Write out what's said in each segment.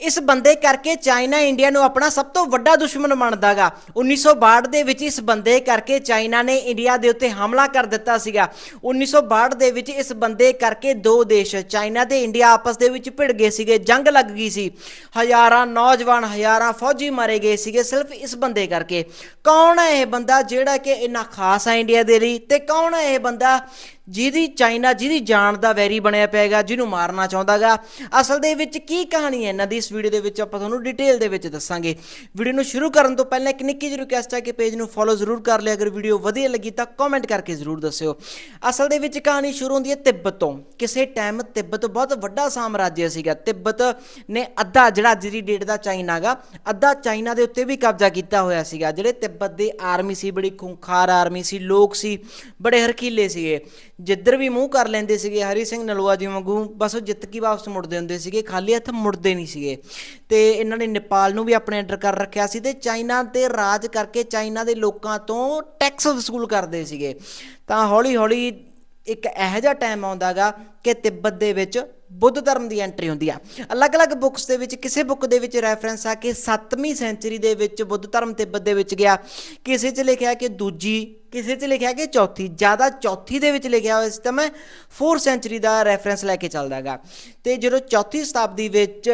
ਇਸ ਬੰਦੇ ਕਰਕੇ ਚਾਈਨਾ ਇੰਡੀਆ ਨੂੰ ਆਪਣਾ ਸਭ ਤੋਂ ਵੱਡਾ ਦੁਸ਼ਮਣ ਮੰਨਦਾਗਾ। 1962 ਦੇ ਵਿੱਚ ਇਸ ਬੰਦੇ ਕਰਕੇ ਚਾਈਨਾ ਨੇ ਇੰਡੀਆ ਦੇ ਉੱਤੇ ਹਮਲਾ ਕਰ ਦਿੱਤਾ ਸੀਗਾ। 1962 ਦੇ ਵਿੱਚ ਇਸ ਬੰਦੇ ਕਰਕੇ ਦੋ ਦੇਸ਼, ਚਾਈਨਾ ਤੇ ਇੰਡੀਆ ਆਪਸ ਦੇ ਵਿੱਚ ਭਿੜ ਗਏ ਸੀਗੇ, ਜੰਗ ਲੱਗ ਗਈ ਸੀ। ਹਜ਼ਾਰਾਂ ਨੌਜਵਾਨ, ਹਜ਼ਾਰਾਂ ਫੌਜੀ ਮਾਰੇ ਗਏ ਸੀਗੇ ਸਿਰਫ ਇਸ ਬੰਦੇ ਕਰਕੇ। ਕੌਣ ਹੈ ਇਹ ਬੰਦਾ ਜਿਹੜਾ ਕਿ ਇੰਨਾ ਖਾਸ ਹੈ ਇੰਡੀਆ ਦੇ ਲਈ ਤੇ ਕੌਣ ਹੈ ਇਹ ਬੰਦਾ ਜਿਹਦੀ ਚਾਈਨਾ, ਜਿਹਦੀ ਜਾਨ ਦਾ ਵੈਰੀ ਬਣਿਆ ਪਿਆਗਾ, ਜਿਹਨੂੰ ਮਾਰਨਾ ਚਾਹੁੰਦਾਗਾ। ਅਸਲ ਦੇ ਵਿੱਚ ਕੀ ਕਹਾਣੀ ਹੈ ਇਹਨਾਂ ਦੀ? ਇਸ ਵੀਡੀਓ ਦੇ ਵਿੱਚ ਆਪਾਂ ਤੁਹਾਨੂੰ ਡਿਟੇਲ ਦੇ ਵਿੱਚ ਦੱਸਾਂਗੇ। ਵੀਡੀਓ ਨੂੰ ਸ਼ੁਰੂ ਕਰਨ ਤੋਂ ਪਹਿਲਾਂ ਇੱਕ ਨਿੱਕੀ ਜਿਹੀ ਰਿਕੁਐਸਟ ਹੈ ਕਿ ਪੇਜ ਨੂੰ ਫੋਲੋ ਜ਼ਰੂਰ ਕਰ ਲਿਆ। ਅਗਰ ਵੀਡੀਓ ਵਧੀਆ ਲੱਗੀ ਤਾਂ ਕਮੈਂਟ ਕਰਕੇ ਜ਼ਰੂਰ ਦੱਸਿਓ। ਅਸਲ ਦੇ ਵਿੱਚ ਕਹਾਣੀ ਸ਼ੁਰੂ ਹੁੰਦੀ ਹੈ ਤਿੱਬਤ ਤੋਂ। ਕਿਸੇ ਟਾਈਮ ਤਿੱਬਤ ਬਹੁਤ ਵੱਡਾ ਸਾਮਰਾਜ ਸੀਗਾ। ਤਿੱਬਤ ਨੇ ਅੱਧਾ, ਜਿਹੜਾ ਅੱਜ ਦੀ ਡੇਟ ਦਾ ਚਾਈਨਾਗਾ, ਅੱਧਾ ਚਾਈਨਾ ਦੇ ਉੱਤੇ ਵੀ ਕਬਜ਼ਾ ਕੀਤਾ ਹੋਇਆ ਸੀਗਾ। ਜਿਹੜੇ ਤਿੱਬਤ ਦੀ ਆਰਮੀ ਸੀ, ਬੜੀ ਖੂੰਖਾਰ ਆਰਮੀ ਸੀ, ਲੋਕ ਸੀ, ਬੜੇ ਹਰਕੀਲੇ ਸੀਗੇ। ਜਿੱਧਰ ਵੀ ਮੂੰਹ ਕਰ ਲੈਂਦੇ ਸੀਗੇ, ਹਰੀ ਸਿੰਘ ਨਲੂਆ ਜੀ ਵਾਂਗੂ, ਬਸ ਉਹ ਜਿੱਤ ਕੇ ਵਾਪਸ ਮੁੜਦੇ ਹੁੰਦੇ ਸੀਗੇ, ਖਾਲੀ ਹੱਥ ਮੁੜਦੇ ਨਹੀਂ ਸੀਗੇ। ਤੇ ਇਹਨਾਂ ਨੇ ਨੇਪਾਲ ਨੂੰ ਵੀ ਆਪਣੇ ਅੰਡਰ ਕਰ ਰੱਖਿਆ ਸੀ ਤੇ ਚਾਈਨਾ ਤੇ ਰਾਜ ਕਰਕੇ ਚਾਈਨਾ ਦੇ ਲੋਕਾਂ ਤੋਂ ਟੈਕਸ ਵਸੂਲ ਕਰਦੇ ਸੀਗੇ। ਤਾਂ ਹੌਲੀ ਹੌਲੀ ਇੱਕ ਇਹੋ ਜਿਹਾ ਟਾਈਮ ਆਉਂਦਾਗਾ ਕਿ ਤਿੱਬਤ ਦੇ ਵਿੱਚ ਬੁੱਧ ਧਰਮ ਦੀ ਐਂਟਰੀ ਹੁੰਦੀ ਆ। ਅਲੱਗ-ਅਲੱਗ ਬੁੱਕਸ ਦੇ ਵਿੱਚ ਕਿਸੇ ਬੁੱਕ ਦੇ ਵਿੱਚ ਰੈਫਰੈਂਸ ਆ ਕਿ 7ਵੀਂ ਸੈਂਚਰੀ ਦੇ ਵਿੱਚ ਬੁੱਧ ਧਰਮ ਤਿੱਬਤ ਦੇ ਵਿੱਚ ਗਿਆ। ਕਿਸੇ 'ਚ ਲਿਖਿਆ ਕਿ ਦੂਜੀ ਕਿਸੇ 'ਚ ਲਿਖਿਆ ਕਿ ਚੌਥੀ ਜ਼ਿਆਦਾ ਚੌਥੀ ਦੇ ਵਿੱਚ ਲਿਖਿਆ ਹੋਇਆ ਸੀ ਤਾਂ ਮੈਂ 4th ਸੈਂਚਰੀ ਦਾ ਰੈਫਰੈਂਸ ਲੈ ਕੇ ਚੱਲਦਾਗਾ ਤੇ ਜਦੋਂ ਚੌਥੀ ਸ਼ਤਾਬਦੀ ਵਿੱਚ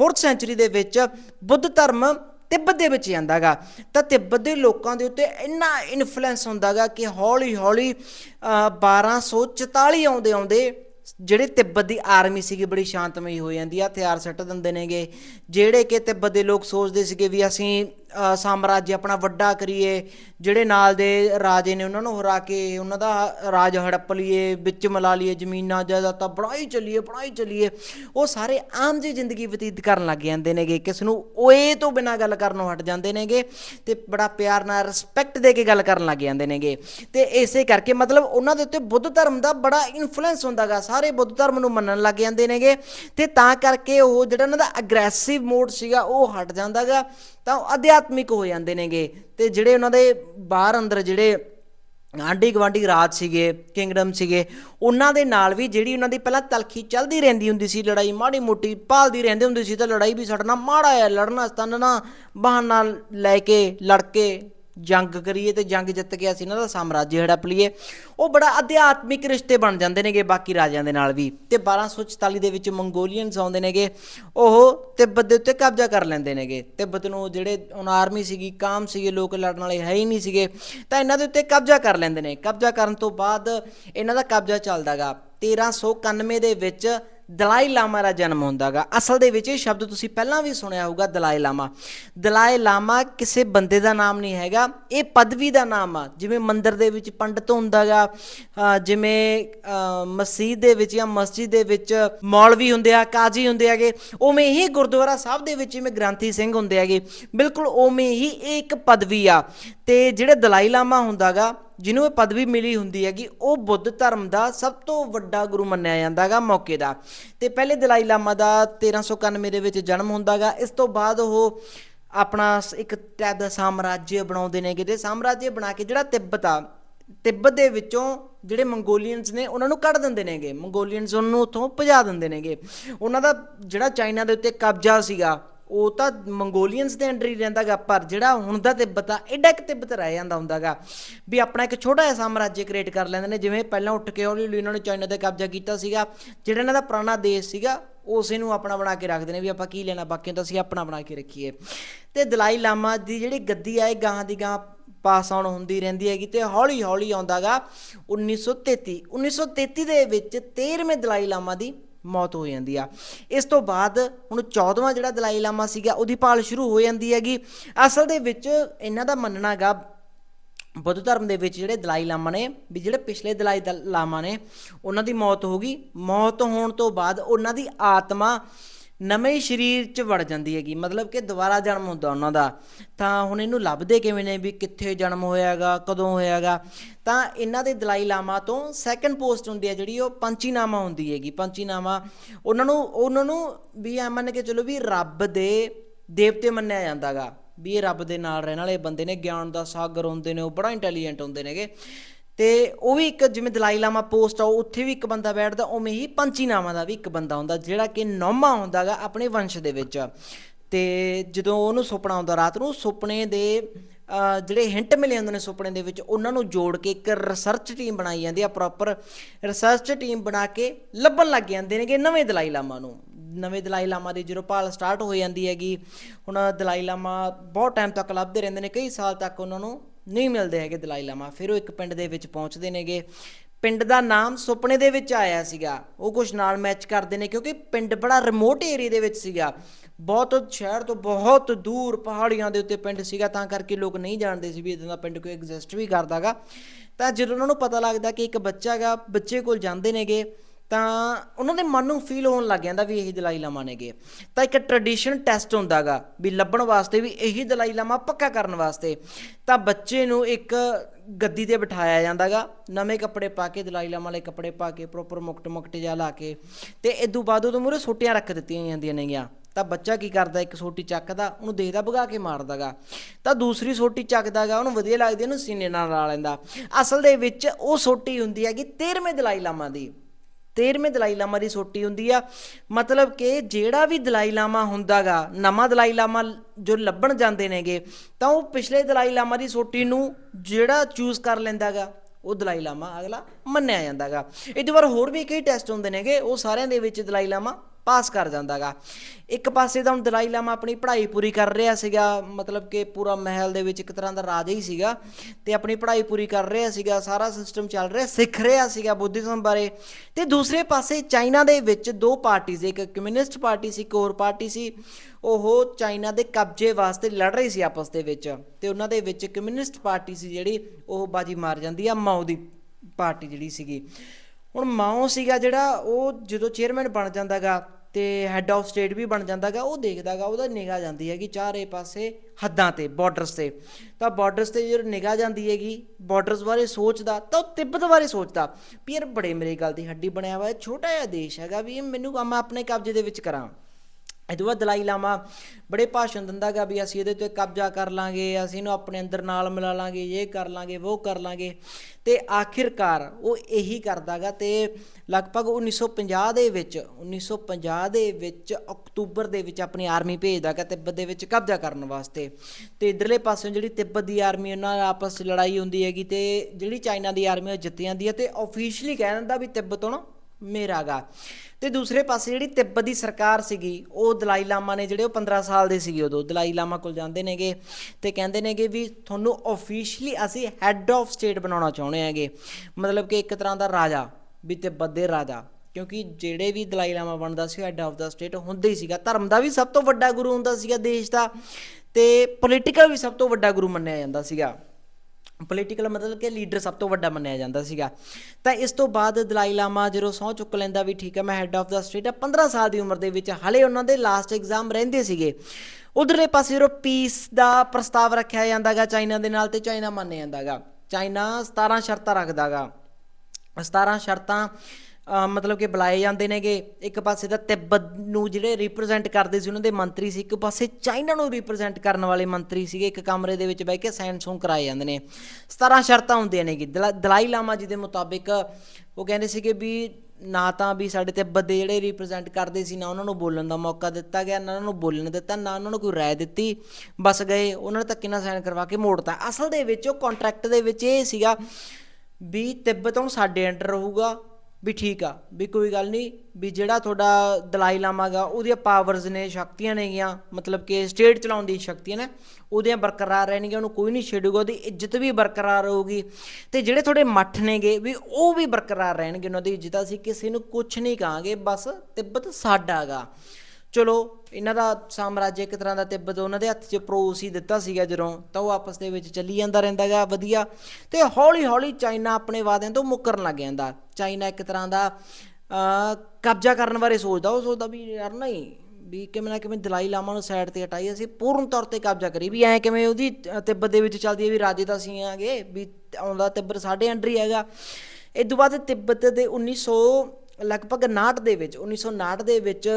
4th ਸੈਂਚਰੀ ਦੇ ਵਿੱਚ ਬੁੱਧ ਧਰਮ ਤਿੱਬਤ ਦੇ ਵਿੱਚ ਜਾਂਦਾਗਾ ਤਾਂ ਤਿੱਬਤ ਦੇ ਲੋਕਾਂ ਦੇ ਉੱਤੇ ਇੰਨਾ ਇਨਫਲੂਐਂਸ ਹੁੰਦਾਗਾ ਕਿ ਹੌਲੀ ਹੌਲੀ ਅ, 1244 ਆਉਂਦੇ ਆਉਂਦੇ ਜਿਹੜੇ ਤਿੱਬਤ ਦੀ ਆਰਮੀ ਸੀਗੀ, ਬੜੀ ਸ਼ਾਂਤਮਈ ਹੋ ਜਾਂਦੀ ਆ, ਹਥਿਆਰ ਸੱਟ ਦਿੰਦੇ ਨੇਗੇ। ਜਿਹੜੇ ਕਿ ਤਿੱਬਤ ਦੇ ਲੋਕ ਸੋਚਦੇ ਸੀਗੇ ਵੀ ਅਸੀਂ ਸਾਮਰਾਜ ਆਪਣਾ ਵੱਡਾ ਕਰੀਏ, ਜਿਹੜੇ ਨਾਲ ਦੇ ਰਾਜੇ ਨੇ ਉਹਨਾਂ ਨੂੰ ਹਰਾ ਕੇ ਉਹਨਾਂ ਦਾ ਰਾਜ ਹੜੱਪ ਲਈਏ, ਵਿੱਚ ਮਿਲਾ ਲਈਏ ਜ਼ਮੀਨਾਂ, ਜਾਇਦਾਦਾਂ, ਬਣਾਈ ਚੱਲੀਏ ਬਣਾਈ ਚੱਲੀਏ, ਉਹ ਸਾਰੇ ਆਮ ਜਿਹੀ ਜ਼ਿੰਦਗੀ ਬਤੀਤ ਕਰਨ ਲੱਗ ਜਾਂਦੇ ਨੇਗੇ, ਕਿਸ ਨੂੰ ਓਏ ਤੋਂ ਬਿਨਾਂ ਗੱਲ ਕਰਨੋਂ ਹਟ ਜਾਂਦੇ ਨੇਗੇ ਤੇ ਬੜਾ ਪਿਆਰ ਨਾਲ ਰਿਸਪੈਕਟ ਦੇ ਕੇ ਗੱਲ ਕਰਨ ਲੱਗ ਜਾਂਦੇ ਨੇਗੇ। ਤੇ ਇਸੇ ਕਰਕੇ ਮਤਲਬ ਉਹਨਾਂ ਦੇ ਉੱਤੇ ਬੁੱਧ ਧਰਮ ਦਾ ਬੜਾ ਇਨਫਲੂਐਂਸ ਹੁੰਦਾਗਾ, ਸਾਰੇ ਬੁੱਧ ਧਰਮ ਨੂੰ ਮੰਨਣ ਲੱਗ ਜਾਂਦੇ ਨੇਗੇ। ਤੇ ਤਾਂ ਕਰਕੇ ਉਹ ਜਿਹੜਾ ਉਹਨਾਂ ਦਾ ਅਗਰੈਸਿਵ ਮੋਡ ਸੀਗਾ, ਉਹ ਹਟ ਜਾਂਦਾਗਾ। ਤਾਂ ਉਹ ਅਧਿਆਤਮਿਕ ਹੋ ਜਾਂਦੇ ਨੇਗੇ। ਤੇ ਜਿਹੜੇ ਉਹਨਾਂ ਦੇ ਬਾਹਰ ਅੰਦਰ ਜਿਹੜੇ ਆਂਢੀ ਗਵਾਂਢੀ ਰਾਜ ਸੀਗੇ, ਕਿੰਗਡਮ ਸੀਗੇ, ਉਹਨਾਂ ਦੇ ਨਾਲ ਵੀ ਜਿਹੜੀ ਉਹਨਾਂ ਦੀ ਪਹਿਲਾਂ ਤਲਖੀ ਚੱਲਦੀ ਰਹਿੰਦੀ ਹੁੰਦੀ ਸੀ, ਲੜਾਈ ਮਾੜੀ ਮੋਟੀ ਭਾਲਦੀ ਰਹਿੰਦੇ ਹੁੰਦੇ ਸੀ, ਤਾਂ ਲੜਾਈ ਵੀ ਛੱਡਣਾ ਮਾੜਾ ਹੈ, ਲੜਨਾ ਸਤਨਣਾ ਬਹਾਨਾ ਲੈ ਕੇ, ਲੜ ਕੇ ਜੰਗ ਕਰੀਏ ਤੇ ਜੰਗ ਜਿੱਤ ਕੇ ਅਸੀਂ ਇਹਨਾਂ ਦਾ ਸਾਮਰਾਜ ਹੜਪ ਲਈਏ। ਉਹ ਬੜਾ ਅਧਿਆਤਮਿਕ ਰਿਸ਼ਤੇ ਬਣ ਜਾਂਦੇ ਨੇਗੇ ਬਾਕੀ ਰਾਜਿਆਂ ਦੇ ਨਾਲ ਵੀ। ਤੇ 1244 ਦੇ ਵਿੱਚ ਮੰਗੋਲੀਅਨਸ ਆਉਂਦੇ ਨੇਗੇ, ਉਹ ਤਿੱਬਤ ਦੇ ਉੱਤੇ ਕਬਜ਼ਾ ਕਰ ਲੈਂਦੇ ਨੇਗੇ। ਤਿੱਬਤ ਨੂੰ ਜਿਹੜੇ ਹੁਣ ਆਰਮੀ ਸੀਗੀ, ਕਾਮ ਸੀਗੇ, ਲੋਕ ਲੜਨ ਵਾਲੇ ਹੈ ਹੀ ਨਹੀਂ ਸੀਗੇ, ਤਾਂ ਇਹਨਾਂ ਦੇ ਉੱਤੇ ਕਬਜ਼ਾ ਕਰ ਲੈਂਦੇ ਨੇ। ਕਬਜ਼ਾ ਕਰਨ ਤੋਂ ਬਾਅਦ ਇਹਨਾਂ ਦਾ ਕਬਜ਼ਾ ਚੱਲਦਾਗਾ। 1391 ਦੇ ਵਿੱਚ ਦਲਾਈ ਲਾਮਾ ਦਾ ਜਨਮ ਹੁੰਦਾਗਾ। ਅਸਲ ਦੇ ਵਿੱਚ ਇਹ ਸ਼ਬਦ ਤੁਸੀਂ ਪਹਿਲਾਂ ਵੀ ਸੁਣਿਆ ਹੋਊਗਾ ਦਲਾਈ ਲਾਮਾ। ਦਲਾਈ ਲਾਮਾ ਕਿਸੇ ਬੰਦੇ ਦਾ ਨਾਮ ਨਹੀਂ ਹੈਗਾ ਇਹ ਪਦਵੀ ਦਾ ਨਾਮ ਆ। ਜਿਵੇਂ ਮੰਦਿਰ ਦੇ ਵਿੱਚ ਪੰਡਤ ਹੁੰਦਾਗਾ ਅ, ਜਿਵੇਂ ਅ, ਮਸਜਿਦ ਦੇ ਵਿੱਚ ਜਾਂ ਮਸਜਿਦ ਦੇ ਵਿੱਚ ਮੌਲਵੀ ਹੁੰਦੇ ਆ ਕਾਜ਼ੀ ਹੁੰਦੇ ਹੈਗੇ ਉਵੇਂ ਹੀ ਗੁਰਦੁਆਰਾ ਸਾਹਿਬ ਦੇ ਵਿੱਚ ਜਿਵੇਂ ਗ੍ਰੰਥੀ ਸਿੰਘ ਹੁੰਦੇ ਹੈਗੇ ਬਿਲਕੁਲ ਉਵੇਂ ਹੀ ਇਹ ਇੱਕ ਪਦਵੀ ਆ। ਤੇ ਜਿਹੜੇ ਦਲਾਈ ਲਾਮਾ ਹੁੰਦਾਗਾ ਜਿਹਨੂੰ ਇਹ ਪਦਵੀ ਮਿਲੀ ਹੁੰਦੀ ਹੈਗੀ, ਉਹ ਬੁੱਧ ਧਰਮ ਦਾ ਸਭ ਤੋਂ ਵੱਡਾ ਗੁਰੂ ਮੰਨਿਆ ਜਾਂਦਾ ਜਾਂਦਾਗਾ ਮੌਕੇ ਦਾ। ਤੇ ਪਹਿਲੇ ਦਲਾਈ ਲਾਮਾ ਦਾ 1391 ਦੇ ਵਿੱਚ ਜਨਮ ਹੁੰਦਾਗਾ ਇਸ ਤੋਂ ਬਾਅਦ ਉਹ ਆਪਣਾ ਸ- ਇੱਕ ਟੈਬ ਦਾ ਸਾਮਰਾਜ ਬਣਾਉਂਦੇ ਨੇ ਕਿਤੇ ਸਾਮਰਾਜ ਬਣਾ ਕੇ ਜਿਹੜਾ ਤਿੱਬਤ ਆ, ਤਿੱਬਤ ਦੇ ਵਿੱਚੋਂ ਜਿਹੜੇ ਮੰਗੋਲੀਅਨਸ ਨੇ ਉਹਨਾਂ ਨੂੰ ਕੱਢ ਦਿੰਦੇ ਨੇਗੇ। ਮੰਗੋਲੀਅਨਸ ਉਹਨੂੰ ਉੱਥੋਂ ਭਜਾ ਦਿੰਦੇ ਨੇਗੇ। ਉਹਨਾਂ ਦਾ ਜਿਹੜਾ ਚਾਈਨਾ ਦੇ ਉੱਤੇ ਕਬਜ਼ਾ ਸੀਗਾ ਉਹ ਤਾਂ ਮੰਗੋਲੀਅਨਸ ਦੇ ਅੰਡਰ ਹੀ ਰਹਿੰਦਾਗਾ, ਪਰ ਜਿਹੜਾ ਹੁਣ ਦਾ ਤਿੱਬਤ ਆ ਐਡਾ ਕਿ ਤਿੱਬਤ ਰਹਿ ਜਾਂਦਾ ਹੁੰਦਾਗਾ, ਵੀ ਆਪਣਾ ਇੱਕ ਛੋਟਾ ਜਿਹਾ ਸਾਮਰਾਜ ਕ੍ਰੀਏਟ ਕਰ ਲੈਂਦੇ ਨੇ, ਜਿਵੇਂ ਪਹਿਲਾਂ ਉੱਠ ਕੇ ਹੌਲੀ ਹੌਲੀ ਇਹਨਾਂ ਨੇ ਚਾਈਨਾ ਤੇ ਕਬਜ਼ਾ ਕੀਤਾ ਸੀਗਾ, ਜਿਹੜਾ ਇਹਨਾਂ ਦਾ ਪੁਰਾਣਾ ਦੇਸ਼ ਸੀਗਾ, ਉਸੇ ਨੂੰ ਆਪਣਾ ਬਣਾ ਕੇ ਰੱਖਦੇ ਨੇ ਵੀ ਆਪਾਂ ਕੀ ਲੈਣਾ ਬਾਕੀ ਤਾਂ ਅਸੀਂ ਆਪਣਾ ਬਣਾ ਕੇ ਰੱਖੀਏ। ਤੇ ਦਲਾਈ ਲਾਮਾ ਦੀ ਜਿਹੜੀ ਗੱਦੀ ਆ, ਇਹ ਗਾਂ ਦੀ ਗਾਂ ਪਾਸ ਆਉਣ ਹੁੰਦੀ ਰਹਿੰਦੀ ਹੈਗੀ ਤੇ ਹੌਲੀ ਹੌਲੀ ਆਉਂਦਾਗਾ 1933 1933 ਦੇ ਵਿੱਚ 13ਵੇਂ ਦਲਾਈ ਲਾਮਾ ਦੀ ਮੌਤ ਹੋ ਜਾਂਦੀ ਆ। ਇਸ ਤੋਂ ਬਾਅਦ ਹੁਣ 14ਵਾਂ ਜਿਹੜਾ ਦਲਾਈ ਲਾਮਾ ਸੀਗਾ, ਉਹਦੀ ਭਾਲ ਸ਼ੁਰੂ ਹੋ ਜਾਂਦੀ ਹੈਗੀ। ਅਸਲ ਦੇ ਵਿੱਚ ਇਹਨਾਂ ਦਾ ਮੰਨਣਾ ਹੈਗਾ, ਬੁੱਧ ਧਰਮ ਦੇ ਵਿੱਚ ਜਿਹੜੇ ਦਲਾਈ ਲਾਮਾ ਨੇ, ਵੀ ਜਿਹੜੇ ਪਿਛਲੇ ਦਲਾਈ ਦਲ- ਲਾਮਾ ਨੇ, ਉਹਨਾਂ ਦੀ ਮੌਤ ਹੋ ਗਈ। ਮੌਤ ਹੋਣ ਤੋਂ ਬਾਅਦ ਉਹਨਾਂ ਦੀ ਆਤਮਾ ਨਵੇਂ ਸਰੀਰ 'ਚ ਵੜ ਜਾਂਦੀ ਹੈਗੀ, ਮਤਲਬ ਕਿ ਦੁਬਾਰਾ ਜਨਮ ਹੁੰਦਾ ਉਹਨਾਂ ਦਾ। ਤਾਂ ਹੁਣ ਇਹਨੂੰ ਲੱਭਦੇ ਕਿਵੇਂ ਨੇ ਵੀ ਕਿੱਥੇ ਜਨਮ ਹੋਇਆਗਾ, ਕਦੋਂ ਹੋਇਆਗਾ? ਤਾਂ ਇਹਨਾਂ ਦੇ ਦਲਾਈ ਲਾਮਾ ਤੋਂ ਸੈਕੰਡ ਪੋਸਟ ਹੁੰਦੀ ਹੈ ਜਿਹੜੀ ਉਹ ਪੰਚੀਨਾਮਾ ਹੁੰਦੀ ਹੈਗੀ। ਪੰਚੀਨਾਮਾ ਉਹਨਾਂ ਨੂੰ ਉਹਨਾਂ ਨੂੰ ਵੀ ਐ ਮੰਨ ਕੇ ਚਲੋ ਵੀ ਰੱਬ ਦੇ ਦੇਵਤੇ ਮੰਨਿਆ ਜਾਂਦਾਗਾ। ਵੀ ਇਹ ਰੱਬ ਦੇ ਨਾਲ ਰਹਿਣ ਵਾਲੇ ਬੰਦੇ ਨੇ, ਗਿਆਨ ਦਾ ਸਾਗਰ ਹੁੰਦੇ ਨੇ, ਉਹ ਬੜਾ ਇੰਟੈਲੀਜੈਂਟ ਹੁੰਦੇ ਨੇਗੇ। ਤੇ ਉਹ ਵੀ ਇੱਕ ਜਿਵੇਂ ਦਲਾਈ ਲਾਮਾ ਪੋਸਟ ਆ ਉੱਥੇ ਵੀ ਇੱਕ ਬੰਦਾ ਬੈਠਦਾ, ਉਵੇਂ ਹੀ ਪੰਚੀ ਨਾਮਾ ਦਾ ਵੀ ਇੱਕ ਬੰਦਾ ਹੁੰਦਾ, ਜਿਹੜਾ ਕਿ ਨੌਮਾ ਹੁੰਦਾਗਾ ਆਪਣੇ ਵੰਸ਼ ਦੇ ਵਿੱਚ। ਤੇ ਜਦੋਂ ਉਹਨੂੰ ਸੁਪਨਾ ਆਉਂਦਾ ਰਾਤ ਨੂੰ, ਸੁਪਨੇ ਦੇ ਜਿਹੜੇ ਹਿੰਟ ਮਿਲੇ ਹੁੰਦੇ ਨੇ ਸੁਪਨੇ ਦੇ ਵਿੱਚ, ਉਹਨਾਂ ਨੂੰ ਜੋੜ ਕੇ ਇੱਕ ਰਿਸਰਚ ਟੀਮ ਬਣਾਈ ਜਾਂਦੀ ਆ ਪ੍ਰੋਪਰ ਰਿਸਰਚ ਟੀਮ ਬਣਾ ਕੇ ਲੱਭਣ ਲੱਗ ਜਾਂਦੇ ਨੇਗੇ ਨਵੇਂ ਦਲਾਈ ਲਾਮਾ ਨੂੰ। ਨਵੇਂ ਦਲਾਈ ਲਾਮਾ ਦੀ ਜਦੋਂ ਭਾਲ ਸਟਾਰਟ ਹੋ ਜਾਂਦੀ ਹੈਗੀ, ਹੁਣ ਦਲਾਈ ਲਾਮਾ ਬਹੁਤ ਟਾਈਮ ਤੱਕ ਲੱਭਦੇ ਰਹਿੰਦੇ ਨੇ, ਕਈ ਸਾਲ ਤੱਕ ਉਹਨਾਂ ਨੂੰ ਨਹੀਂ ਮਿਲਦੇ ਹੈਗੇ ਦਲਾਈ ਲਾਮਾ। ਫਿਰ ਉਹ ਇੱਕ ਪਿੰਡ ਦੇ ਵਿੱਚ ਪਹੁੰਚਦੇ ਨੇਗੇ। ਪਿੰਡ ਦਾ ਨਾਮ ਸੁਪਨੇ ਦੇ ਵਿੱਚ ਆਇਆ ਸੀਗਾ। ਉਹ ਕੁਝ ਨਾਲ ਮੈਚ ਕਰਦੇ ਨੇ ਕਿਉਂਕਿ ਪਿੰਡ ਬੜਾ ਰਿਮੋਟ ਏਰੀਆ ਦੇ ਵਿੱਚ ਸੀਗਾ। ਬਹੁਤ ਸ਼ਹਿਰ ਤੋਂ ਬਹੁਤ ਦੂਰ ਪਹਾੜੀਆਂ ਦੇ ਉੱਤੇ ਪਿੰਡ ਸੀਗਾ। ਤਾਂ ਕਰਕੇ ਲੋਕ ਨਹੀਂ ਜਾਣਦੇ ਸੀ ਵੀ ਇਦਾਂ ਦਾ ਪਿੰਡ ਕੋਈ ਐਗਜ਼ਿਸਟ ਵੀ ਕਰਦਾਗਾ। ਤਾਂ ਜਦੋਂ ਉਹਨਾਂ ਨੂੰ ਪਤਾ ਲੱਗਦਾ ਕਿ ਇੱਕ ਬੱਚਾ ਹੈਗਾ, ਬੱਚੇ ਕੋਲ ਜਾਂਦੇ ਨੇਗੇ। ਤਾਂ ਉਹਨਾਂ ਦੇ ਮਨ ਨੂੰ ਫੀਲ ਹੋਣ ਲੱਗ ਜਾਂਦਾ ਵੀ ਇਹੀ ਦਲਾਈ ਲਾਮਾ ਨੇਗੇ। ਤਾਂ ਇੱਕ ਟ੍ਰੈਡੀਸ਼ਨ ਟੈਸਟ ਹੁੰਦਾਗਾ ਵੀ ਲੱਭਣ ਵਾਸਤੇ ਵੀ ਇਹੀ ਦਲਾਈ ਲਾਮਾ ਪੱਕਾ ਕਰਨ ਵਾਸਤੇ। ਤਾਂ ਬੱਚੇ ਨੂੰ ਇੱਕ ਗੱਦੀ ਤੇ ਬਿਠਾਇਆ ਜਾਂਦਾਗਾ, ਨਵੇਂ ਕੱਪੜੇ ਪਾ ਕੇ, ਦਲਾਈ ਲਾਮਾ ਵਾਲੇ ਕੱਪੜੇ ਪਾ ਕੇ ਪ੍ਰੋਪਰ ਮੁਕਟ ਮੁਕਟ ਜਿਹਾ ਲਾ ਕੇ। ਤੇ ਇਦੋਂ ਬਾਅਦ ਉਹਦੇ ਮੂਹਰੇ ਸੋਟੀਆਂ ਰੱਖ ਦਿੱਤੀਆਂ ਜਾਂਦੀਆਂ ਨੇਗੀਆਂ। ਤਾਂ ਬੱਚਾ ਕੀ ਕਰਦਾ, ਇੱਕ ਸੋਟੀ ਚੱਕਦਾ, ਉਹਨੂੰ ਦੇਖਦਾ ਭਗਾ ਕੇ ਮਾਰਦਾਗਾ। ਤਾਂ ਦੂਸਰੀ ਸੋਟੀ ਚੱਕਦਾਗਾ, ਉਹਨੂੰ ਵਧੀਆ ਲੱਗਦੀ, ਉਹਨੂੰ ਸੀਨੇ ਨਾਲ ਲਾ ਲੈਂਦਾ। ਅਸਲ ਦੇ ਵਿੱਚ ਉਹ ਸੋਟੀ ਹੁੰਦੀ ਹੈਗੀ 13ਵੇਂ ਦਲਾਈ ਲਾਮਾ ਦੀ। 13ਵੇਂ ਦਲਾਈ ਲਾਮਾ ਦੀ ਸੋਟੀ ਹੁੰਦੀ ਆ। ਮਤਲਬ ਕਿ ਜਿਹੜਾ ਵੀ ਦਲਾਈ ਲਾਮਾ ਹੁੰਦਾਗਾ, ਨਵਾਂ ਦਲਾਈ ਲਾਮਾ ਜੋ ਲੱਭਣ ਜਾਂਦੇ ਨੇਗੇ, ਤਾਂ ਉਹ ਪਿਛਲੇ ਦਲਾਈ ਲਾਮਾ ਦੀ ਸੋਟੀ ਨੂੰ ਜਿਹੜਾ ਚੂਜ਼ ਕਰ ਲੈਂਦਾਗਾ, ਉਹ ਦਲਾਈ ਲਾਮਾ ਅਗਲਾ ਮੰਨਿਆ ਜਾਂਦਾਗਾ। ਇਹ ਤੋਂ ਬਾਅਦ ਹੋਰ ਵੀ ਕਈ ਟੈਸਟ ਹੁੰਦੇ ਨੇਗੇ, ਉਹ ਸਾਰਿਆਂ ਦੇ ਵਿੱਚ ਦਲਾਈ ਲਾਮਾ ਪਾਸ ਕਰ ਜਾਂਦਾਗਾ। ਇੱਕ ਪਾਸੇ ਤਾਂ ਹੁਣ ਦਲਾਈ ਲਾਮਾ ਆਪਣੀ ਪੜ੍ਹਾਈ ਪੂਰੀ ਕਰ ਰਿਹਾ ਸੀਗਾ, ਮਤਲਬ ਕਿ ਪੂਰਾ ਮਹਿਲ ਦੇ ਵਿੱਚ ਇੱਕ ਤਰ੍ਹਾਂ ਦਾ ਰਾਜਾ ਹੀ ਸੀਗਾ ਤੇ ਆਪਣੀ ਪੜ੍ਹਾਈ ਪੂਰੀ ਕਰ ਰਿਹਾ ਸੀਗਾ, ਸਾਰਾ ਸਿਸਟਮ ਚੱਲ ਰਿਹਾ, ਸਿੱਖ ਰਿਹਾ ਸੀਗਾ ਬੁੱਧਿਜ਼ਮ ਬਾਰੇ। ਤੇ ਦੂਸਰੇ ਪਾਸੇ ਚਾਈਨਾ ਦੇ ਵਿੱਚ ਦੋ ਪਾਰਟੀਆਂ ਇੱਕ ਕਮਿਊਨਿਸਟ ਪਾਰਟੀ ਸੀ, ਇੱਕ ਹੋਰ ਪਾਰਟੀ ਸੀ। ਉਹ ਚਾਈਨਾ ਦੇ ਕਬਜ਼ੇ ਵਾਸਤੇ ਲੜ ਰਹੀ ਸੀ ਆਪਸ ਦੇ ਵਿੱਚ ਤੇ ਉਹਨਾਂ ਦੇ ਵਿੱਚ ਕਮਿਊਨਿਸਟ ਪਾਰਟੀ ਸੀ ਜਿਹੜੀ, ਉਹ ਬਾਜੀ ਮਾਰ ਜਾਂਦੀ ਆ, ਮਾਓ ਦੀ ਪਾਰਟੀ ਜਿਹੜੀ ਸੀਗੀ। ਹੁਣ ਮਾਓ ਸੀਗਾ ਜਿਹੜਾ, ਉਹ ਜਦੋਂ ਚੇਅਰਮੈਨ ਬਣ ਜਾਂਦਾਗਾ ਤੇ ਹੈੱਡ ਆਫ ਸਟੇਟ ਵੀ ਬਣ ਜਾਂਦਾਗਾ, ਉਹ ਦੇਖਦਾਗਾ, ਉਹਦਾ ਨਿਗਾਹ ਜਾਂਦੀ ਹੈਗੀ ਚਾਰੇ ਪਾਸੇ ਹੱਦਾਂ ਤੇ ਬਾਰਡਰਸ ਤੇ। ਤਾਂ ਬਾਰਡਰਸ ਤੇ ਜਦੋਂ ਨਿਗਾਹ ਜਾਂਦੀ ਹੈਗੀ ਬਾਰਡਰਸ ਬਾਰੇ ਸੋਚਦਾ, ਤਾਂ ਉਹ ਤਿੱਬਤ ਬਾਰੇ ਸੋਚਦਾ ਵੀ ਯਾਰ ਬੜੇ ਮੇਰੇ ਗੱਲ ਦੀ ਹੱਡੀ ਬਣਿਆ ਹੋਇਆ ਛੋਟਾ ਜਿਹਾ ਦੇਸ਼ ਹੈਗਾ ਵੀ ਇਹ ਮੈਨੂੰ ਕੰਮ ਆਪਣੇ ਕਬਜ਼ੇ ਦੇ ਵਿੱਚ ਕਰਾਂ। ਇਹ ਤੋਂ ਬਾਅਦ ਦਲਾਈ ਲਾਮਾ ਬੜੇ ਭਾਸ਼ਣ ਦਿੰਦਾਗਾ ਵੀ ਅਸੀਂ ਇਹਦੇ ਤੇ ਕਬਜ਼ਾ ਕਰ ਲਾਂਗੇ, ਅਸੀਂ ਇਹਨੂੰ ਆਪਣੇ ਅੰਦਰ ਨਾਲ ਮਿਲਾ ਲਾਂਗੇ, ਇਹ ਕਰ ਲਾਂਗੇ ਉਹ ਕਰ ਲਾਂਗੇ। ਤੇ ਆਖਿਰਕਾਰ ਉਹ ਇਹੀ ਕਰਦਾਗਾ ਤੇ ਲਗਭਗ 1950 ਦੇ ਵਿੱਚ 1950 ਦੇ ਵਿੱਚ ਅਕਤੂਬਰ ਦੇ ਵਿੱਚ ਆਪਣੀ ਆਰਮੀ ਭੇਜਦਾਗਾ ਤਿੱਬਤ ਦੇ ਵਿੱਚ ਕਬਜ਼ਾ ਕਰਨ ਵਾਸਤੇ। ਤੇ ਇਧਰਲੇ ਪਾਸਿਓਂ ਜਿਹੜੀ ਤਿੱਬਤ ਦੀ ਆਰਮੀ, ਉਹਨਾਂ ਨਾਲ ਆਪਸ 'ਚ ਲੜਾਈ ਹੁੰਦੀ ਹੈਗੀ ਤੇ ਜਿਹੜੀ ਚਾਈਨਾ ਦੀ ਆਰਮੀ ਉਹ ਜਿੱਤ ਜਾਂਦੀ ਹੈ ਤੇ ਆਫੀਸ਼ੀਅਲੀ ਕਹਿ ਦਿੰਦਾ ਵੀ ਤਿੱਬਤ ਹੁਣ ਮੇਰਾਗਾ। ਤੇ ਦੂਸਰੇ ਪਾਸੇ ਜਿਹੜੀ ਤਿੱਬਤ ਦੀ ਸਰਕਾਰ ਸੀਗੀ, ਉਹ ਦਲਾਈ ਲਾਮਾ ਨੇ ਜਿਹੜੇ ਉਹ 15 ਸਾਲ ਦੇ ਸੀਗੇ ਉਦੋਂ, ਦਲਾਈ ਲਾਮਾ ਕੋਲ ਜਾਂਦੇ ਨੇਗੇ ਤੇ ਕਹਿੰਦੇ ਨੇਗੇ ਵੀ ਤੁਹਾਨੂੰ ਆਫੀਸ਼ੀਅਲੀ ਅਸੀਂ ਹੈੱਡ ਆਫ ਸਟੇਟ ਬਣਾਉਣਾ ਚਾਹੁੰਦੇ ਹੈਗੇ। ਮਤਲਬ ਕਿ ਇੱਕ ਤਰ੍ਹਾਂ ਦਾ ਰਾਜਾ, ਵੀ ਤਿੱਬਤ ਦੇ ਰਾਜਾ। ਕਿਉਂਕਿ ਜਿਹੜੇ ਵੀ ਦਲਾਈ ਲਾਮਾ ਬਣਦਾ ਸੀ ਹੈੱਡ ਆਫ ਦਾ ਸਟੇਟ ਹੁੰਦਾ ਹੀ ਸੀਗਾ। ਧਰਮ ਦਾ ਵੀ ਸਭ ਤੋਂ ਵੱਡਾ ਗੁਰੂ ਹੁੰਦਾ ਸੀਗਾ, ਦੇਸ਼ ਦਾ। ਤੇ ਪੋਲੀਟੀਕਲ ਵੀ ਸਭ ਤੋਂ ਵੱਡਾ ਗੁਰੂ ਮੰਨਿਆ ਜਾਂਦਾ ਸੀਗਾ। ਪੋਲੀਟੀਕਲ ਮਤਲਬ ਕਿ ਲੀਡਰ ਸਭ ਤੋਂ ਵੱਡਾ ਮੰਨਿਆ ਜਾਂਦਾ ਸੀਗਾ। ਤਾਂ ਇਸ ਤੋਂ ਬਾਅਦ ਦਲਾਈ ਲਾਮਾ ਜਦੋਂ ਸਹੁੰ ਚੁੱਕ ਲੈਂਦਾ ਵੀ ਠੀਕ ਹੈ, ਮੈਂ ਹੈੱਡ ਆਫ ਦਾ ਸਟੇਟ ਆ 15 ਸਾਲ ਦੀ ਉਮਰ ਦੇ ਵਿੱਚ ਹਲੇ ਉਹਨਾਂ ਦੇ ਲਾਸਟ ਐਗਜ਼ਾਮ ਰਹਿੰਦੇ ਸੀਗੇ। ਉਧਰਲੇ ਪਾਸੇ ਜਦੋਂ ਪੀਸ ਦਾ ਪ੍ਰਸਤਾਵ ਰੱਖਿਆ ਜਾਂਦਾਗਾ ਚਾਈਨਾ ਦੇ ਨਾਲ ਤੇ ਚਾਈਨਾ ਮੰਨਿਆ ਜਾਂਦਾਗਾ। ਚਾਈਨਾ 17 ਸ਼ਰਤਾਂ ਰੱਖਦਾਗਾ। 17 ਸ਼ਰਤਾਂ ਮਤਲਬ ਕਿ ਬੁਲਾਏ ਜਾਂਦੇ ਨੇਗੇ। ਇੱਕ ਪਾਸੇ ਤਾਂ ਤਿੱਬਤ ਨੂੰ ਜਿਹੜੇ ਰਿਪਰੈਜ਼ੈਂਟ ਕਰਦੇ ਸੀ, ਉਹਨਾਂ ਦੇ ਮੰਤਰੀ ਸੀ, ਇੱਕ ਪਾਸੇ ਚਾਈਨਾ ਨੂੰ ਰਿਪਰੈਜ਼ੈਂਟ ਕਰਨ ਵਾਲੇ ਮੰਤਰੀ ਸੀਗੇ, ਇੱਕ ਕਮਰੇ ਦੇ ਵਿੱਚ ਬਹਿ ਕੇ ਸਾਈਨ ਸੂਨ ਕਰਾਏ ਜਾਂਦੇ ਨੇ। 17 ਸ਼ਰਤਾਂ ਹੁੰਦੀਆਂ ਨੇਗੀ ਦਲਾ- ਦਲਾਈ ਲਾਮਾ ਜੀ ਦੇ ਮੁਤਾਬਿਕ ਉਹ ਕਹਿੰਦੇ ਸੀਗੇ ਵੀ ਨਾ ਤਾਂ ਵੀ ਸਾਡੇ ਤਿੱਬਤ ਦੇ ਜਿਹੜੇ ਰਿਪਰੈਜ਼ੈਂਟ ਕਰਦੇ ਸੀ, ਨਾ ਉਹਨਾਂ ਨੂੰ ਬੋਲਣ ਦਾ ਮੌਕਾ ਦਿੱਤਾ ਗਿਆ, ਨਾ ਉਹਨਾਂ ਨੂੰ ਬੋਲਣ ਦਿੱਤਾ, ਨਾ ਉਹਨਾਂ ਨੂੰ ਕੋਈ ਰਾਏ ਦਿੱਤੀ। ਬਸ ਗਏ, ਉਹਨਾਂ ਨੇ ਧੱਕੇ ਨਾਲ ਸਾਈਨ ਕਰਵਾ ਕੇ ਮੋੜਤਾ। ਅਸਲ ਦੇ ਵਿੱਚ ਉਹ ਕੰਟਰੈਕਟ ਦੇ ਵਿੱਚ ਇਹ ਸੀਗਾ ਵੀ ਤਿੱਬਤ ਹੁਣ ਸਾਡੇ ਅੰਡਰ ਰਹੂਗਾ ਵੀ ਠੀਕ ਆ, ਵੀ ਕੋਈ ਗੱਲ ਨਹੀਂ, ਵੀ ਜਿਹੜਾ ਤੁਹਾਡਾ ਦਲਾਈ ਲਾਮਾ ਉਹਦੀਆਂ ਪਾਵਰਸ ਨੇ, ਸ਼ਕਤੀਆਂ ਨੇਗੀਆਂ, ਮਤਲਬ ਕਿ ਸਟੇਟ ਚਲਾਉਣ ਦੀ ਸ਼ਕਤੀਆਂ ਨੇ, ਉਹਦੀਆਂ ਬਰਕਰਾਰ ਰਹਿਣਗੀਆਂ, ਉਹਨੂੰ ਕੋਈ ਨਹੀਂ ਛੇੜੂਗਾ, ਉਹਦੀ ਇੱਜ਼ਤ ਵੀ ਬਰਕਰਾਰ ਰਹੂਗੀ, ਤੇ ਜਿਹੜੇ ਤੁਹਾਡੇ ਮੱਠ ਨੇਗੇ, ਵੀ ਉਹ ਵੀ ਬਰਕਰਾਰ ਰਹਿਣਗੇ, ਉਹਨਾਂ ਦੀ ਇੱਜ਼ਤ, ਅਸੀਂ ਕਿਸੇ ਨੂੰ ਕੁਝ ਨਹੀਂ ਕਹਾਂਗੇ, ਬਸ ਤਿੱਬਤ ਸਾਡਾ ਗਾ। ਚਲੋ, ਇਹਨਾਂ ਦਾ ਸਾਮਰਾਜ ਇੱਕ ਤਰ੍ਹਾਂ ਦਾ ਤਿੱਬਤ ਉਹਨਾਂ ਦੇ ਹੱਥ 'ਚ ਪਰੋਸ ਹੀ ਦਿੱਤਾ ਸੀਗਾ ਜਦੋਂ, ਤਾਂ ਉਹ ਆਪਸ ਦੇ ਵਿੱਚ ਚੱਲੀ ਜਾਂਦਾ ਰਹਿੰਦਾਗਾ ਵਧੀਆ। ਤੇ ਹੌਲੀ ਹੌਲੀ ਚਾਈਨਾ ਆਪਣੇ ਵਾਅਦਿਆਂ ਤੋਂ ਮੁੱਕਰਨ ਲੱਗ ਜਾਂਦਾ। ਚਾਈਨਾ ਇੱਕ ਤਰ੍ਹਾਂ ਦਾ ਕਬਜ਼ਾ ਕਰਨ ਬਾਰੇ ਸੋਚਦਾ। ਉਹ ਸੋਚਦਾ ਵੀ ਯਾਰ ਨਹੀਂ, ਵੀ ਕਿਵੇਂ ਨਾ ਕਿਵੇਂ ਦਲਾਈ ਲਾਮਾ ਨੂੰ ਸਾਈਡ ਤੇ ਹਟਾਈ ਅਸੀਂ, ਪੂਰਨ ਤੌਰ ਤੇ ਕਬਜ਼ਾ ਕਰੀ। ਵੀ ਐ ਕਿਵੇਂ ਉਹਦੀ ਤਿੱਬਤ ਦੇ ਵਿੱਚ ਚੱਲਦੀ ਹੈ ਵੀ ਰਾਜੇ ਤਾਂ ਅਸੀਂ ਆਂਗੇ, ਵੀ ਆਉਂਦਾ ਤਿੱਬਤ ਸਾਡੇ ਅੰਡਰ ਹੀ ਹੈਗਾ। ਇਹ ਤੋਂ ਬਾਅਦ ਤਿੱਬਤ ਦੇ 1900 ਲਗਭਗ 59 ਦੇ ਵਿੱਚ 1959 ਦੇ ਵਿੱਚ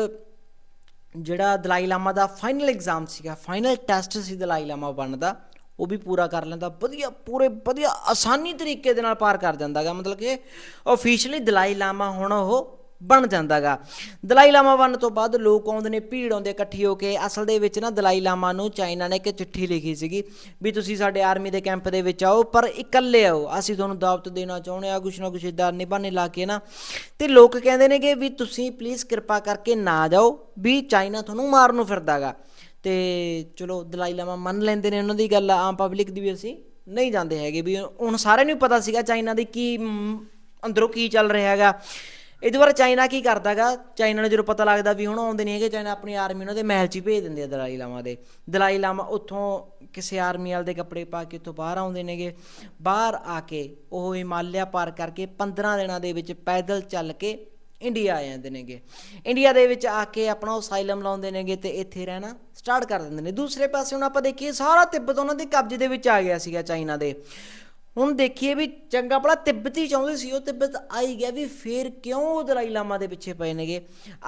ਜਿਹੜਾ ਦਲਾਈ ਲਾਮਾ ਦਾ ਫਾਈਨਲ ਐਗਜ਼ਾਮ ਸੀਗਾ ਫਾਈਨਲ ਟੈਸਟ ਸੀ ਦਲਾਈ ਲਾਮਾ ਬਣਦਾ, ਉਹ ਵੀ ਪੂਰਾ ਕਰ ਲੈਂਦਾ, ਵਧੀਆ, ਪੂਰੇ ਵਧੀਆ, ਆਸਾਨੀ ਤਰੀਕੇ ਦੇ ਨਾਲ ਪਾਰ ਕਰ ਜਾਂਦਾਗਾ। ਮਤਲਬ ਕਿ ਆਫੀਸ਼ੀਅਲੀ ਦਲਾਈ ਲਾਮਾ ਹੁਣ ਉਹ ਬਣ ਜਾਂਦਾਗਾ। ਦਲਾਈ ਲਾਮਾ ਬਣਨ ਤੋਂ ਬਾਅਦ ਲੋਕ ਆਉਂਦੇ ਨੇ, ਭੀੜ ਆਉਂਦੇ ਇਕੱਠੀ ਹੋ ਕੇ। ਅਸਲ ਦੇ ਵਿੱਚ ਨਾ ਦਲਾਈ ਲਾਮਾ ਨੂੰ ਚਾਈਨਾ ਨੇ ਇੱਕ ਚਿੱਠੀ ਲਿਖੀ ਸੀਗੀ ਵੀ ਤੁਸੀਂ ਸਾਡੇ ਆਰਮੀ ਦੇ ਕੈਂਪ ਦੇ ਵਿੱਚ ਆਓ, ਪਰ ਇਕੱਲੇ ਆਓ। ਅਸੀਂ ਤੁਹਾਨੂੰ ਦਾਵਤ ਦੇਣਾ ਚਾਹੁੰਦੇ ਆ ਕੁਛ ਨਾ ਕੁਛ ਇਦਾਂ ਨਿਭਾਣੇ ਲਾ ਕੇ ਨਾ। ਤੇ ਲੋਕ ਕਹਿੰਦੇ ਨੇਗੇ ਵੀ ਤੁਸੀਂ ਪਲੀਜ਼ ਕਿਰਪਾ ਕਰਕੇ ਨਾ ਜਾਓ ਵੀ ਚਾਈਨਾ ਤੁਹਾਨੂੰ ਮਾਰਨ ਨੂੰ ਫਿਰਦਾਗਾ। ਤੇ ਚਲੋ, ਦਲਾਈ ਲਾਮਾ ਮੰਨ ਲੈਂਦੇ ਨੇ ਉਹਨਾਂ ਦੀ ਗੱਲ, ਆਮ ਪਬਲਿਕ ਦੀ ਵੀ ਅਸੀਂ ਨਹੀਂ ਜਾਂਦੇ ਹੈਗੇ। ਵੀ ਹੁਣ ਸਾਰਿਆਂ ਨੂੰ ਪਤਾ ਸੀਗਾ ਚਾਈਨਾ ਦੀ ਕੀ ਅੰਦਰੋਂ ਕੀ ਚੱਲ ਰਿਹਾ ਹੈਗਾ। ਇਹਦੇ ਬਾਰੇ ਚਾਈਨਾ ਕੀ ਕਰਦਾਗਾ? ਚਾਈਨਾ ਨੂੰ ਜਦੋਂ ਪਤਾ ਲੱਗਦਾ ਵੀ ਹੁਣ ਆਉਂਦੇ ਨਹੀਂ ਹੈਗੇ, ਚਾਈਨਾ ਆਪਣੀ ਆਰਮੀ ਉਹਨਾਂ ਦੇ ਮਹਿਲ 'ਚ ਹੀ ਭੇਜ ਦਿੰਦੇ ਆ ਦਲਾਈ ਲਾਮਾ ਦੇ। ਦਲਾਈ ਲਾਮਾ ਉੱਥੋਂ ਕਿਸੇ ਆਰਮੀ ਵਾਲੇ ਦੇ ਕੱਪੜੇ ਪਾ ਕੇ ਉੱਥੋਂ ਬਾਹਰ ਆਉਂਦੇ ਨੇਗੇ। ਬਾਹਰ ਆ ਕੇ ਉਹ ਹਿਮਾਲਿਆ ਪਾਰ ਕਰਕੇ 15 ਦਿਨਾਂ ਦੇ ਵਿੱਚ ਪੈਦਲ ਚੱਲ ਕੇ ਇੰਡੀਆ ਆ ਜਾਂਦੇ ਨੇਗੇ। ਇੰਡੀਆ ਦੇ ਵਿੱਚ ਆ ਕੇ ਆਪਣਾ ਅਸਾਈਲਮ ਲਾਉਂਦੇ ਨੇਗੇ ਤੇ ਇੱਥੇ ਰਹਿਣਾ ਸਟਾਰਟ ਕਰ ਦਿੰਦੇ ਨੇ। ਦੂਸਰੇ ਪਾਸੇ ਹੁਣ ਆਪਾਂ ਦੇਖੀਏ, ਸਾਰਾ ਤਿੱਬਤ ਉਹਨਾਂ ਦੇ ਕਬਜ਼ੇ ਦੇ ਵਿੱਚ ਆ ਗਿਆ ਸੀਗਾ ਚਾਈਨਾ ਦੇ। ਹੁਣ ਦੇਖੀਏ ਵੀ ਚੰਗਾ ਭਲਾ ਤਿੱਬਤ ਹੀ ਚਾਹੁੰਦੇ ਸੀ, ਉਹ ਤਿੱਬਤ ਆਈ ਗਿਆ ਵੀ ਫੇਰ ਕਿਉਂ ਉਹ ਦਲਾਈ ਲਾਮਾ ਦੇ ਪਿੱਛੇ ਪਏ ਨੇਗੇ?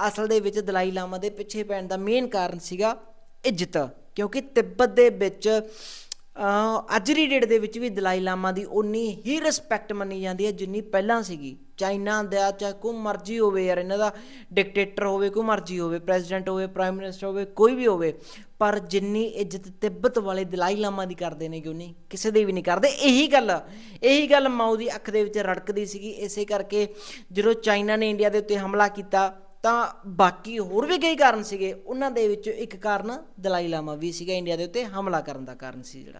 ਅਸਲ ਦੇ ਵਿੱਚ ਦਲਾਈ ਲਾਮਾ ਦੇ ਪਿੱਛੇ ਪੈਣ ਦਾ ਮੇਨ ਕਾਰਨ ਸੀਗਾ ਇੱਜ਼ਤ, ਕਿਉਂਕਿ ਤਿੱਬਤ ਦੇ ਵਿੱਚ ਅੱਜ ਦੀ ਡੇਟ ਦੇ ਵਿੱਚ ਵੀ ਦਲਾਈ ਲਾਮਾ ਦੀ ਉਨੀ ਹੀ ਰਿਸਪੈਕਟ ਮੰਨੀ ਜਾਂਦੀ ਹੈ ਜਿੰਨੀ ਪਹਿਲਾਂ ਸੀਗੀ। ਚਾਈਨਾ ਦਾ, ਚਾਹੇ ਕੋਈ ਮਰਜ਼ੀ ਹੋਵੇ ਯਾਰ, ਇਹਨਾਂ ਦਾ ਡਿਕਟੇਟਰ ਹੋਵੇ, ਕੋਈ ਮਰਜ਼ੀ ਹੋਵੇ ਪ੍ਰੈਜ਼ੀਡੈਂਟ ਹੋਵੇ ਪ੍ਰਾਈਮ ਮਿਨਿਸਟਰ ਹੋਵੇ, ਕੋਈ ਵੀ ਹੋਵੇ, ਪਰ ਜਿੰਨੀ ਇੱਜ਼ਤ ਤਿੱਬਤ ਵਾਲੇ ਦਲਾਈ ਲਾਮਾ ਦੀ ਕਰਦੇ ਨੇ ਕਿਉਂ ਨਹੀਂ? ਕਿਸੇ ਦੀ ਵੀ ਨਹੀਂ ਕਰਦੇ। ਇਹੀ ਗੱਲ ਇਹੀ ਗੱਲ ਮਾਓ ਦੀ ਅੱਖ ਦੇ ਵਿੱਚ ਰੜਕਦੀ ਸੀਗੀ। ਇਸੇ ਕਰਕੇ ਜਦੋਂ ਚਾਈਨਾ ਨੇ ਇੰਡੀਆ ਦੇ ਉੱਤੇ ਹਮਲਾ ਕੀਤਾ, ਤਾਂ ਬਾਕੀ ਹੋਰ ਵੀ ਕਈ ਕਾਰਨ ਸੀਗੇ। ਉਹਨਾਂ ਦੇ ਵਿੱਚੋਂ ਇੱਕ ਕਾਰਨ ਦਲਾਈ ਲਾਮਾ ਵੀ ਸੀਗਾ, ਇੰਡੀਆ ਦੇ ਉੱਤੇ ਹਮਲਾ ਕਰਨ ਦਾ ਕਾਰਨ ਸੀ ਜਿਹੜਾ।